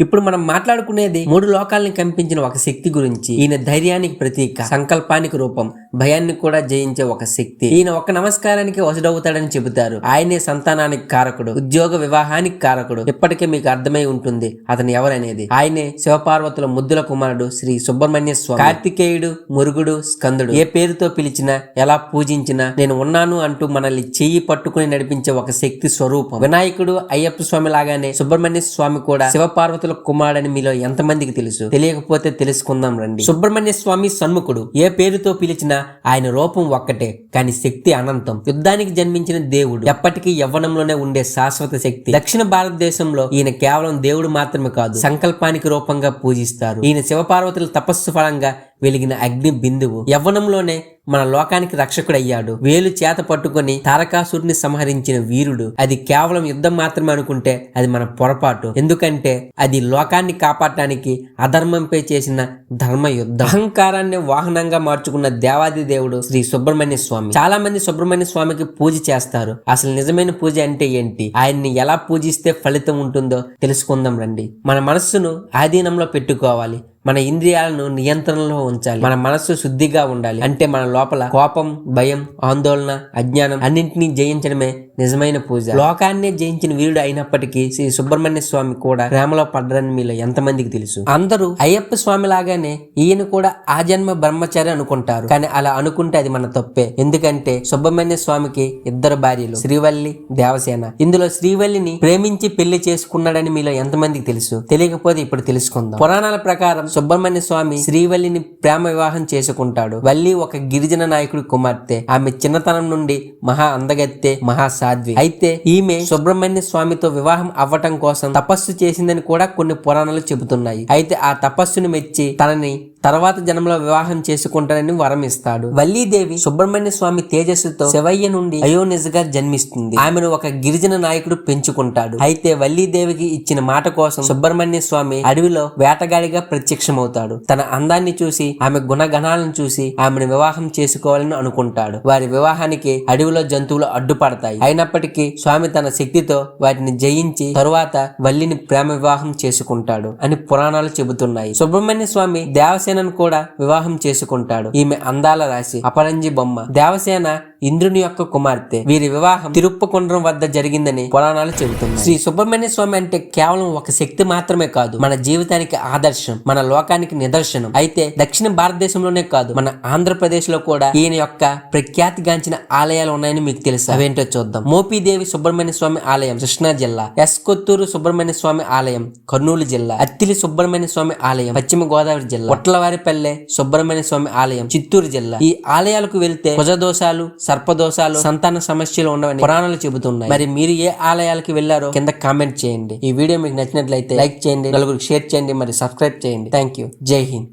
ఇప్పుడు మనం మాట్లాడుకునేది మూడు లోకాలను కంపించిన ఒక శక్తి గురించి ఈయన ధైర్యానికి ప్రతీక సంకల్పానికి రూపం. భయాన్ని కూడా జయించే ఒక శక్తి. ఈయన ఒక నమస్కారానికి వసుడవుతాడని చెబుతారు. ఆయనే సంతానానికి కారకుడు ఉద్యోగ వివాహానికి కారకుడు. ఇప్పటికే మీకు అర్థమై ఉంటుంది అతను ఎవరనేది. ఆయనే శివపార్వతుల ముద్దుల కుమారుడు శ్రీ సుబ్రహ్మణ్య స్వామి. కార్తికేయుడు మురుగుడు స్కందుడు. ఏ పేరుతో పిలిచినా ఎలా పూజించినా నేను ఉన్నాను అంటూ మనల్ని చెయ్యి పట్టుకుని నడిపించే ఒక శక్తి స్వరూపం. వినాయకుడు అయ్యప్ప స్వామి లాగానే సుబ్రహ్మణ్య స్వామి కూడా శివపార్వతుల కుమారుడని మీలో ఎంతమందికి తెలుసు? తెలియకపోతే తెలుసుకుందాం రండి. సుబ్రహ్మణ్య స్వామి సన్ముఖుడు. ఏ పేరుతో పిలిచినా ఆయన రూపం ఒక్కటే కానీ శక్తి అనంతం. యుద్ధానికి జన్మించిన దేవుడు ఎప్పటికీ యవ్వనంలోనే ఉండే శాశ్వత శక్తి. దక్షిణ భారతదేశంలో ఈయన కేవలం దేవుడు మాత్రమే కాదు సంకల్పానికి రూపంగా పూజిస్తారు. ఈయన శివపార్వతుల తపస్సు ఫలంగా వెలిగిన అగ్ని బిందువు యవ్వనంలోనే మన లోకానికి రక్షకుడయ్యాడు. వేలు చేత పట్టుకొని తారకాసురుని సంహరించిన వీరుడు. అది కేవలం యుద్ధం మాత్రమే అనుకుంటే అది మన పొరపాటు. ఎందుకంటే అది లోకాన్ని కాపాడటానికి అధర్మంపై చేసిన ధర్మ యుద్ధం అహంకారాన్ని వాహనంగా మార్చుకున్న దేవాది దేవుడు శ్రీ సుబ్రహ్మణ్య స్వామి. చాలా మంది సుబ్రహ్మణ్య స్వామికి పూజ చేస్తారు. అసలు నిజమైన పూజ అంటే ఏంటి? ఆయన్ని ఎలా పూజిస్తే ఫలితం ఉంటుందో తెలుసుకుందాం రండి. మన మనస్సును ఆధీనంలో పెట్టుకోవాలి. మన ఇంద్రియాలను నియంత్రణలో ఉంచాలి. మన మనస్సు శుద్ధిగా ఉండాలి. అంటే మన లోపల కోపం భయం ఆందోళన అజ్ఞానం అన్నింటినీ జయించడమే నిజమైన పూజ. లోకాన్నే జయించిన వీరుడు అయినప్పటికీ శ్రీ సుబ్రహ్మణ్య స్వామి కూడా ప్రేమలో పడ్డరని మీలో ఎంతమందికి తెలుసు? అందరూ అయ్యప్ప స్వామి లాగానే ఈయన కూడా ఆ జన్మ బ్రహ్మచారి అనుకుంటారు. కానీ అలా అనుకుంటే అది మన తప్పే. ఎందుకంటే సుబ్రహ్మణ్య స్వామికి ఇద్దరు భార్యలు శ్రీవల్లి దేవసేన. ఇందులో శ్రీవల్లిని ప్రేమించి పెళ్ళి చేసుకున్నాడని మీలో ఎంతమందికి తెలుసు? తెలియకపోతే ఇప్పుడు తెలుసుకుందాం. పురాణాల ప్రకారం సుబ్రహ్మణ్య స్వామి శ్రీవల్లిని ప్రేమ వివాహం చేసుకుంటాడు. వల్లి ఒక గిరిజన నాయకుడి కుమార్తె. ఆమె చిన్నతనం నుండి మహా అందగత్తె మహా సాధ్వి. అయితే ఈమె సుబ్రహ్మణ్య స్వామితో వివాహం అవ్వటం కోసం తపస్సు చేసిందని కూడా కొన్ని పురాణాలు చెబుతున్నాయి. అయితే ఆ తపస్సును మెచ్చి తనని తర్వాత జన్మలో వివాహం చేసుకుంటానని వరం ఇస్తాడు. వల్లీదేవి సుబ్రహ్మణ్య స్వామి తేజస్సుతో శివయ్య నుండి అయోనిజగా జన్మిస్తుంది. ఆమెను ఒక గిరిజన నాయకుడు పెంచుకుంటాడు. అయితే వల్లీదేవికి ఇచ్చిన మాట కోసం సుబ్రహ్మణ్య స్వామి అడవిలో వేటగాడిగా ప్రత్యక్షమవుతాడు. తన అందాన్ని చూసి ఆమె గుణగణాలను చూసి ఆమెను వివాహం చేసుకోవాలని అనుకుంటాడు. వారి వివాహానికి అడవిలో జంతువులు అడ్డుపడతాయి. అయినప్పటికీ స్వామి తన శక్తితో వాటిని జయించి తరువాత వల్లిని ప్రేమ వివాహం చేసుకుంటాడు అని పురాణాలు చెబుతున్నాయి. సుబ్రహ్మణ్య స్వామి దేవసేనను కూడా వివాహం చేసుకుంటాడు. ఈమె అందాల రాశి అపరంజి బొమ్మ. దేవసేన ఇంద్రుని యొక్క కుమార్తె. వీరి వివాహం తిరుప్పకుండ్రం వద్ద జరిగిందని పురాణాలు చెబుతున్నాయి. శ్రీ సుబ్రహ్మణ్య స్వామి అంటే కేవలం ఒక శక్తి మాత్రమే కాదు మన జీవితానికి ఆదర్శం మన లోకానికి నిదర్శనం. అయితే దక్షిణ భారతదేశంలోనే కాదు మన ఆంధ్రప్రదేశ్లో కూడా ఈయన యొక్క ప్రఖ్యాతిగాంచిన ఆలయాలు ఉన్నాయని మీకు తెలుసు? అవేంటో చూద్దాం. మోపిదేవి సుబ్రహ్మణ్య స్వామి ఆలయం కృష్ణా జిల్లా. ఎస్ కొత్తూరు సుబ్రహ్మణ్య స్వామి ఆలయం కర్నూలు జిల్లా. అత్తిలి సుబ్రహ్మణ్య స్వామి ఆలయం పశ్చిమ గోదావరి జిల్లా. ఒట్లవారిపల్లె సుబ్రహ్మణ్య స్వామి ఆలయం చిత్తూరు జిల్లా. ఈ ఆలయాలకు వెళ్తే కుజదోషాలు సర్పదోషాలు సంతాన సమస్యలు ఉండవని పురాణాలు చెబుతున్నాయి. మరి మీరు ఏ ఆలయాలకు వెళ్ళారో కింద కామెంట్ చేయండి. ఈ వీడియో మీకు నచ్చినట్లయితే లైక్ చేయండి నలుగురికి షేర్ చేయండి మరి సబ్స్క్రైబ్ చేయండి. థ్యాంక్ యూ జై హింద్.